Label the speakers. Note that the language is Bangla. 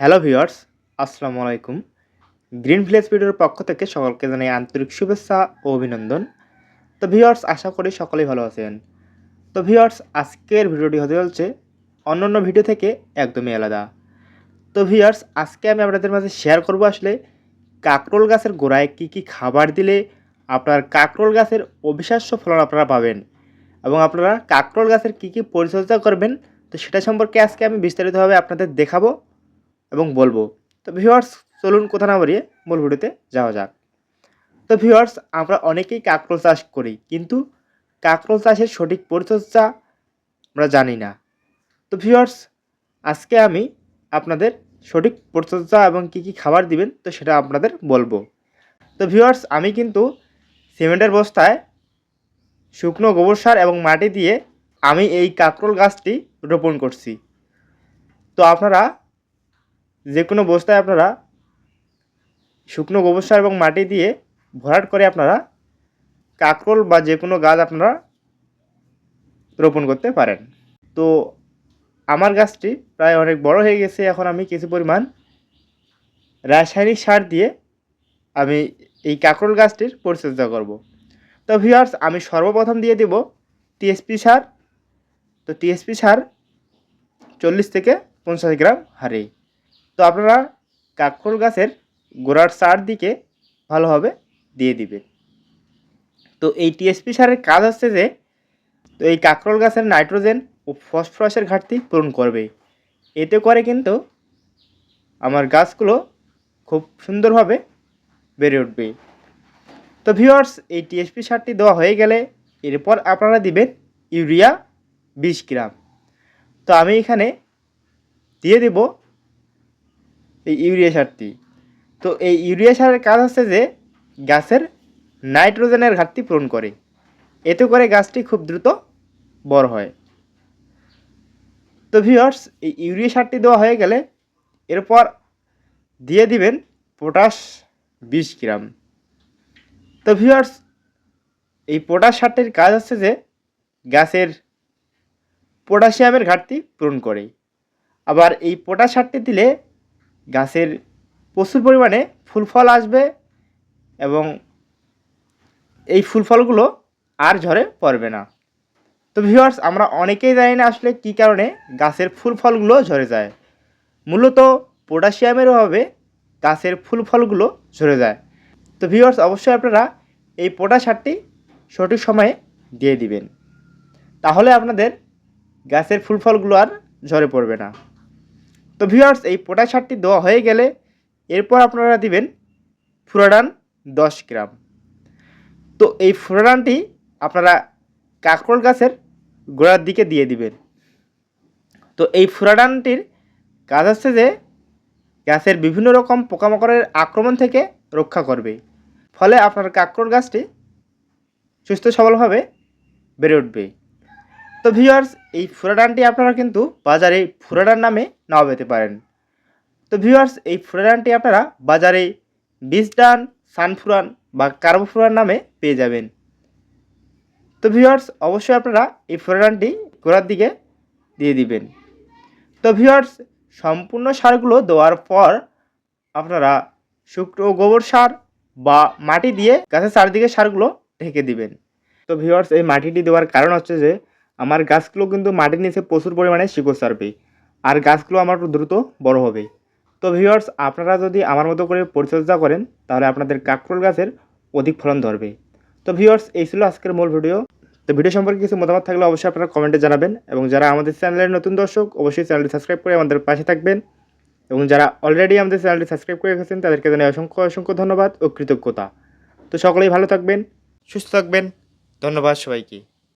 Speaker 1: হ্যালো ভিউয়ার্স, আসসালামু আলাইকুম। গ্রিন ভিলেজ ভিডিওর পক্ষ থেকে সকলকে জানাই আন্তরিক শুভেচ্ছা ও অভিনন্দন। তো ভিউয়ার্স, আশা করি সকলেই ভালো আছেন। তো ভিউয়ার্স, আজকের ভিডিওটি হতে চলছে অন্য অন্য ভিডিও থেকে একদমই আলাদা। তো ভিউয়ার্স, আজকে আমি আপনাদের মাঝে শেয়ার করব আসলে কাকরোল গাছের গোড়ায় কী কী খাবার দিলে আপনার কাকরোল গাছের অবিশ্বাস্য ফলন আপনারা পাবেন এবং আপনারা কাকরোল গাছের কী কী পরিচর্যা করবেন, তো সেটা সম্পর্কে আজকে আমি বিস্তারিতভাবে আপনাদের দেখাবো। এবং বলব। তো ভিউয়ার্স চলুন কোথা না বাড়িয়ে মূল ভিডিওতে যাওয়া যাক। তো ভিউয়ার্স আমরা অনেকেই কাঁকরোল চাষ করি, কিন্তু কাঁকরোল চাষের সঠিক পরিচর্যা আমরা জানি না। তো ভিউয়ার্স আজকে আমি আপনাদের সঠিক পরিচর্যা এবং কী কী খাবার দিবেন, তো সেটা আপনাদের বলব। তো ভিউয়ার্স আমি কিন্তু সিমেন্টের বস্তায় শুকনো গোবর সার এবং মাটি দিয়ে আমি এই কাঁকরোল গাছটি রোপণ করছি। তো আপনারা যে কোনো বস্তায় আপনারা শুকনো গোবর সার এবং মাটি দিয়ে ভরাট করে আপনারা কাকরোল বা যে কোনো গাছ আপনারা রোপণ করতে পারেন। তো আমার গাছটি প্রায় অনেক বড় হয়ে গেছে, এখন আমি কিছু পরিমাণ রাসায়নিক সার দিয়ে আমি এই কাকরোল গাছটির পরিচর্যা করব। তো ভিউয়ার্স আমি সর্বপ্রথম দিয়ে দেব টিএসপি সার। তো টিএসপি সার চল্লিশ থেকে পঞ্চাশ গ্রাম হারে। তো আপনারা কাকরোল গাছের গোড়ার চার দিকে ভালোভাবে দিয়ে দিবেন তো এই টিএসপি সারের কাজ হচ্ছে যে, তো এই কাকরোল গাছের নাইট্রোজেন ও ফসফরাসের ঘাটতি পূরণ করবে। এতে করে কিন্তু আমার গাছগুলো খুব সুন্দরভাবে বেড়ে উঠবে। তো ভিউয়ার্স, এই টিএসপি সারটি দেওয়া হয়ে গেলে এরপর আপনারা দিবেন ইউরিয়া বিশ গ্রাম। তো আমি এখানে দিয়ে দেব এই ইউরিয়া সারটি। তো এই ইউরিয়া সারের কাজ হচ্ছে যে গাছের নাইট্রোজেনের ঘাটতি পূরণ করে। এতে করে গাছটি খুব দ্রুত বড় হয়। তো ভিউয়ার্স এই ইউরিয়া সারটি দেওয়া হয়ে গেলে এরপর দিয়ে দিবেন পটাশ বিশ গ্রাম। তো ভিউয়ার্স এই পটাশ সারটির কাজ হচ্ছে যে গাছের পটাশিয়ামের ঘাটতি পূরণ করে। আবার এই পটাশ সারটি দিলে গাছের প্রচুর পরিমাণে ফুল ফল আসবে এবং এই ফুল ফলগুলো আর ঝরে পড়বে না। তো ভিউয়ার্স আমরা অনেকেই জানি না আসলে কী কারণে গাছের ফুল ফলগুলো ঝরে যায়। মূলত পটাশিয়ামের অভাবে গাছের ফুল ফলগুলো ঝরে যায়। তো ভিউয়ার্স অবশ্যই আপনারা এই পটাশ সারটি সঠিক সময়ে দিয়ে দিবেন। তাহলে আপনাদের গাছের ফুল ফলগুলো আর ঝরে পড়বে না। তো ভিউয়ার্স এই পটাশ সারটি দেওয়া হয়ে গেলে এরপর আপনারা দিবেন ফুরাডান দশ গ্রাম। তো এই ফুরাডানটি আপনারা কাঁকরোল গাছের গোড়ার দিকে দিয়ে দিবেন। তো এই ফুরাডানটির কাজ হচ্ছে যে গাছের বিভিন্ন রকম পোকামাকড়ের আক্রমণ থেকে রক্ষা করবে। ফলে আপনার কাঁকরোল গাছটি সুস্থ সবলভাবে বেড়ে উঠবে। তো ভিউয়ার্স এই ফুরাডানটি আপনারা কিন্তু বাজারে ফুরাডান নামে নাও পেতে পারেন। তো ভিউয়ার্স এই ফুরাডানটি আপনারা বাজারে বিষ ডান সানফুরান বা কার্বোফুরান নামে পেয়ে যাবেন। তো ভিউয়ার্স অবশ্যই আপনারা এই ফুরাডানটি গোড়ার দিকে দিয়ে দিবেন। তো ভিউয়ার্স সম্পূর্ণ সারগুলো দেওয়ার পর আপনারা শুকনো গোবর সার বা মাটি দিয়ে গাছের চারদিকে সারগুলো ঢেকে দিবেন। তো ভিউয়ার্স এই মাটিটি দেওয়ার কারণ হচ্ছে যে আমার গাছগুলো কিন্তু মাটির নিচে প্রচুর পরিমাণে শিকড় ছাড়বে আর গাছগুলো আমার দ্রুত বড় হবে। তো ভিউয়ার্স আপনারা যদি আমার মতো করে পরিচর্যা করেন, তাহলে আপনাদের কাকরোল গাছের অধিক ফলন ধরবে। তো ভিউয়ার্স এই ছিল আজকের মূল ভিডিও তো ভিডিও সম্পর্কে কিছু মতামত থাকলে অবশ্যই আপনারা কমেন্টে জানাবেন, এবং যারা আমাদের চ্যানেলের নতুন দর্শক, অবশ্যই চ্যানেলটি সাবস্ক্রাইব করে আমাদের পাশে থাকবেন। এবং যারা অলরেডি আমাদের চ্যানেলটি সাবস্ক্রাইব করে রেখেছেন, তাদেরকে জানাই অসংখ্য অসংখ্য ধন্যবাদ ও কৃতজ্ঞতা। তো সকলেই ভালো থাকবেন, সুস্থ থাকবেন। ধন্যবাদ সবাইকে।